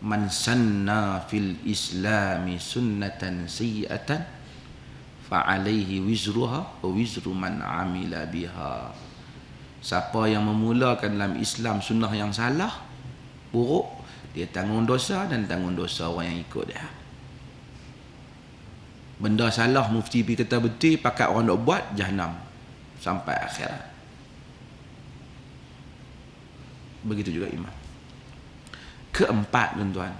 man sanna fil islami sunnatan sayyi'atan fa alaihi wizruha wa wizru man amila biha. Siapa yang memulakan dalam Islam sunnah yang salah buruk dia tanggung dosa dan tanggung dosa orang yang ikut dia. Benda salah mufti pergi kata betul pakat orang nak buat jahanam sampai akhirat. Begitu juga imam keempat tuan-tuan.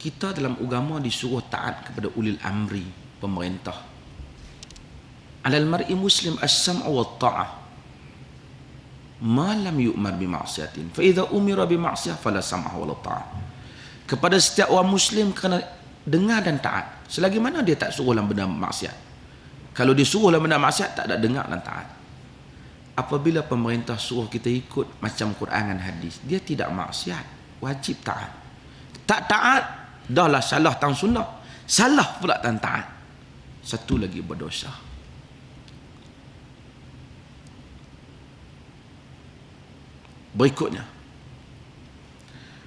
Kita dalam agama disuruh taat kepada ulil amri pemerintah. Alal mar'i muslim as-sam'u wa ta'ah. Ma lam yu'mar bi ma'siyatin. Fa idza umira bi ma'siyah fala sam'a wa ta'ah. Kepada setiap orang muslim kena dengar dan taat. Selagi mana dia tak suruh dalam benda maksiat. Kalau dia suruh dalam benda maksiat tak ada dengar dan taat apabila pemerintah suruh kita ikut macam Quran dan hadis dia tidak maksiat wajib taat tak taat Dahlah salah tang sunnah. Salah pula tang taat. Satu lagi berdosa. Berikutnya.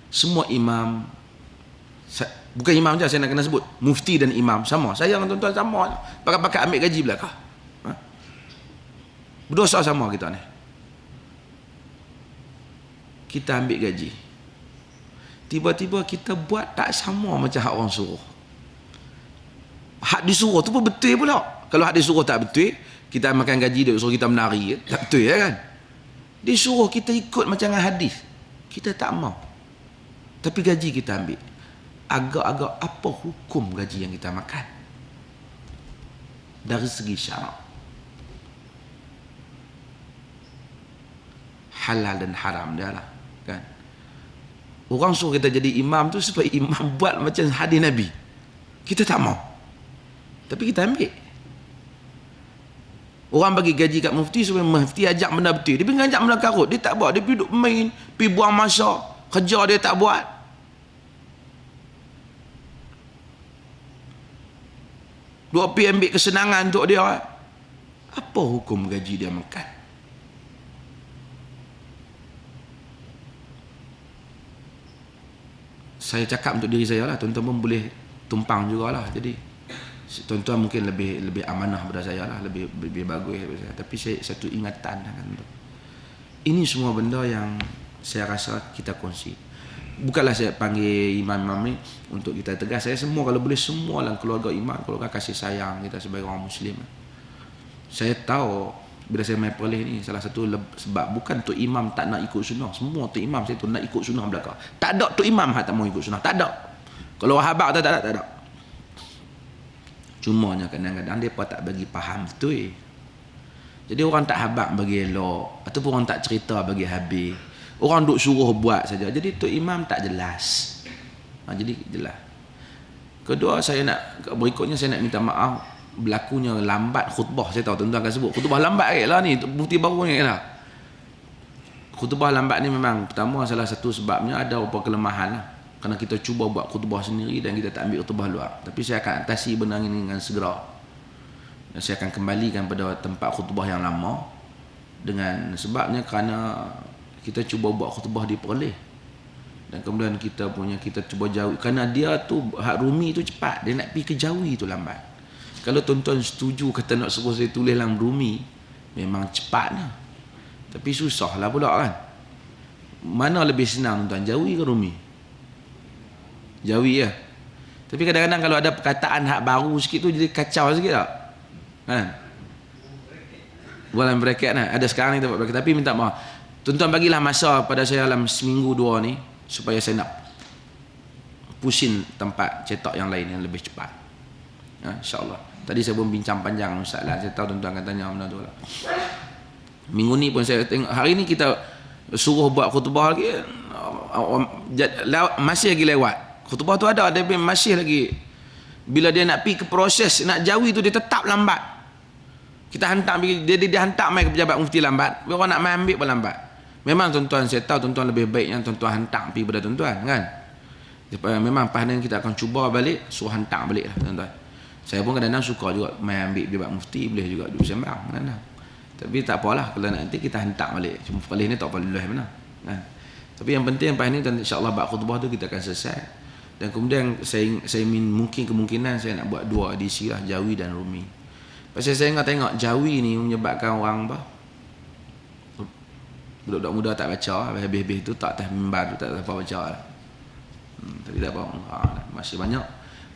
Semua imam bukan imam saja saya nak kena sebut mufti dan imam sama saya dengan tuan-tuan sama pakai-pakai ambil gaji belakang? Berdosa sama kita ni. Kita ambil gaji. Tiba-tiba kita buat tak sama macam hak orang suruh. Hak disuruh tu pun betul pula. Kalau hak disuruh tak betul kita makan gaji dia suruh kita menari tak betul ya kan? Disuruh kita ikut macam hadis. Kita tak mau. Tapi gaji kita ambil. Agak-agak apa hukum gaji yang kita makan? Dari segi syarak halal dan haram dia lah kan Orang suruh kita jadi imam tu supaya imam buat macam hadis Nabi. Kita tak mau. Tapi kita ambil. Orang bagi gaji kat mufti supaya mufti ajak benda betul. Dia pergi ajak benda karut. Dia tak buat. Dia pergi duduk main. Pergi buang masa. Kerja dia tak buat. Dua pergi ambil kesenangan untuk dia. Apa hukum gaji dia makan? Saya cakap untuk diri saya lah tuan-tuan boleh tumpang jugalah. Jadi tuan-tuan mungkin lebih lebih amanah pada saya lah lebih lebih bagus daripada saya. Tapi saya satu ingatan lah kan ini semua benda yang saya rasa kita kongsi. Bukanlah saya panggil imam-imam ni untuk kita tegas. Saya semua kalau boleh semua dalam keluarga imam keluarga kasih sayang kita sebagai orang muslim. Saya tahu bila saya main perlih ni salah satu sebab bukan tu imam tak nak ikut sunnah. Semua tu imam saya tu nak ikut sunnah belakang. Tak ada tu imam tak mau ikut sunnah. Tak ada. Kalau wahabak tak ada tak ada. Cumanya kadang-kadang dia tak bagi faham betul. Eh. jadi orang tak habak bagi elok ataupun orang tak cerita bagi habis. Orang duk suruh buat saja. Jadi tu imam tak jelas. Ha, jadi jelas. Kedua saya nak berikutnya saya nak minta maaf berlakunya lambat khutbah. Saya tahu tuan-tuan akan sebut. Khutbah lambat ke lah ni. Bukti baru ni lah khutbah lambat ni memang pertama salah satu sebabnya ada beberapa kelemahan lah. Kerana kita cuba buat khutbah sendiri dan kita tak ambil khutbah luar. Tapi saya akan atasi benda ini dengan segera. Dan saya akan kembalikan pada tempat khutbah yang lama. Dengan sebabnya kerana kita cuba buat khutbah di Perleh dan kemudian kita punya kita cuba jauh kerana dia tu hak rumi tu cepat. Dia nak pergi ke Jawi tu lambat kalau tuan-tuan setuju kata nak suruh saya tulis dalam rumi memang cepat lah tapi susah lah pula kan? Mana lebih senang tuan-tuan? Jawi ke rumi? Jawi ya? Tapi kadang-kadang kalau ada perkataan hak baru sikit tu jadi kacau sikit tak? Kan? Dalam bracket lah ada sekarang ni tempat bracket. Tapi minta maaf. Tuan-tuan bagilah masa pada saya dalam seminggu dua ni supaya saya nak pusing tempat cetak yang lain yang lebih cepat. Ha, insyaAllah Tadi saya pun bincang panjang Ustaz lah. Saya tahu tuan-tuan akan tanya benda tu lah. Minggu ni pun saya tengok. Hari ni kita suruh buat khutbah lagi. Masih lagi lewat. Khutbah tu ada. Tapi masih lagi. Bila dia nak pergi ke proses. Nak jawi tu dia tetap lambat. Kita hantar. Dia, dia, dia hantar mai ke pejabat mufti lambat. Orang nak ambil pun lambat. Memang tuan-tuan saya tahu tuan-tuan lebih baik yang tuan-tuan hantar pergi pada tuan-tuan kan. Memang pahanan kita akan cuba balik. Suruh hantar balik lah tuan-tuan. Saya pun kadang-kadang suka juga main ambil jabat mufti boleh juga duduk sembang kadang-kadang. Tapi tak apalah kalau nanti kita hentak balik. Cuma kali ni tak apa lulus mana. Kan? Tapi yang penting lepas ni dan insya-Allah bab khutbah tu kita akan selesai. Dan kemudian saya saya min, mungkin kemungkinan saya nak buat dua edisi lah Jawi dan Rumi. Pasal saya ingat tengok Jawi ni menyebabkan orang apa? Budak-budak muda tak baca, habis-habis tu tak atas mimbar tak apa baca lah. Hmm, tapi tak apa. Ha, masih banyak.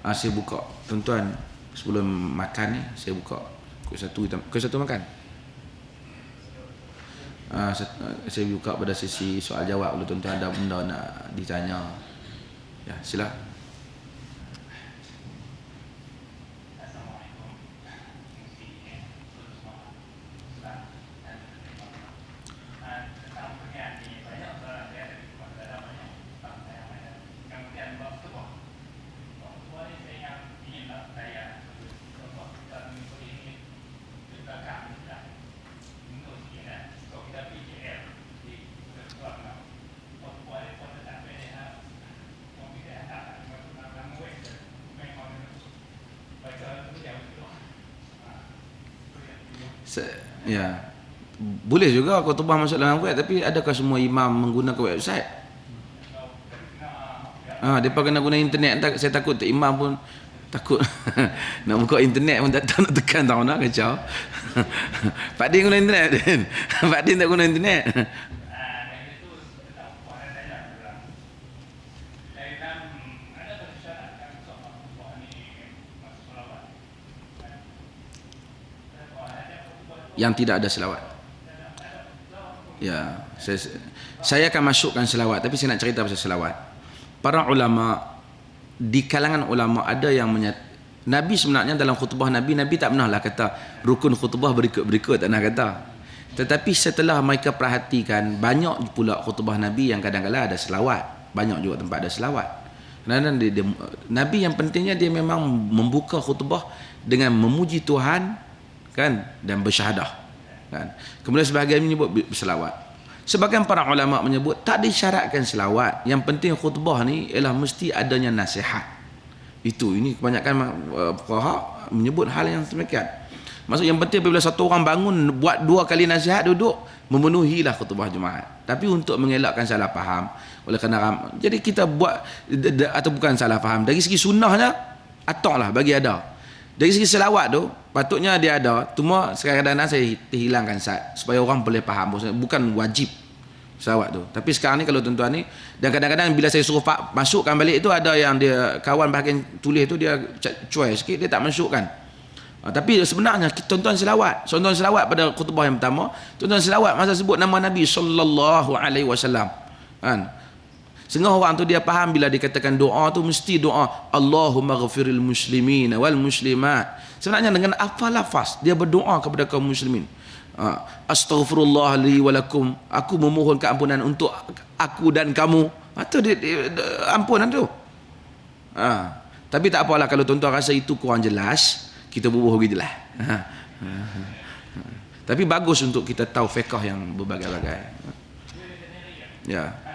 Ha, saya buka tuan-tuan sebelum makan ni saya buka pukul satu pukul satu makan. Uh, saya buka pada sesi soal jawab kalau tuan-tuan ada benda nak ditanya. Ya, silakan. Ya. Boleh juga khutbah masuk dalam web tapi adakah semua imam menggunakan website? Ah, ha, depa kena guna internet tak saya takut tak imam pun takut nak buka internet pun tak tahu nak tekan tahu nak kacau. Pak Din guna internet. Pak Din tak guna internet. Yang tidak ada selawat. Ya, saya, saya akan masukkan selawat tapi saya nak cerita pasal selawat. Para ulama di kalangan ulama ada yang menyat, Nabi sebenarnya dalam khutbah Nabi Nabi tak pernahlah kata rukun khutbah berikut-berikut tak nak kata. Tetapi setelah mereka perhatikan banyak pula khutbah Nabi yang kadang-kadang ada selawat, banyak juga tempat ada selawat. Kerana dia, dia, Nabi yang pentingnya dia memang membuka khutbah dengan memuji Tuhan kan dan bersyahadah kan. Kemudian sebahagian menyebut berselawat sebagian para ulama menyebut tak disyaratkan selawat. Yang penting khutbah ni ialah mesti adanya nasihat. Itu ini kebanyakan uh, menyebut hal yang demikian maksud yang penting apabila satu orang bangun buat dua kali nasihat duduk memenuhilah khutbah Jumaat. Tapi untuk mengelakkan salah faham oleh kerana jadi kita buat atau bukan salah faham dari segi sunnahnya atoklah bagi ada dari segi selawat tu patutnya dia ada. Cuma sekarang-kadang saya hilangkan sat supaya orang boleh faham bukan wajib selawat tu. Tapi sekarang ni kalau tuan-tuan ni dan kadang-kadang bila saya suruh masukkan balik itu ada yang dia kawan bahagian tulis tu dia cuai sikit dia tak masukkan. Ha, tapi sebenarnya tuan-tuan selawat tuan-tuan selawat pada khutbah yang pertama tuan-tuan selawat masa sebut nama Nabi sallallahu alaihi wasallam. Kan Setengah orang tu dia faham bila dikatakan doa tu mesti doa Allahumma ghafiril muslimin wal muslimat. Sebenarnya dengan apa lafaz dia berdoa kepada kaum muslimin. Ha, astaghfirullah li walakum. Aku memohon keampunan untuk aku dan kamu. Atau ha, dia, dia, dia, ampunan tu. Ha. Tapi tak apalah kalau tuan-tuan rasa itu kurang jelas, kita bubuh gitulah. Ha. Ha. Tapi bagus untuk kita tahu fiqh yang berbagai-bagai. Ya.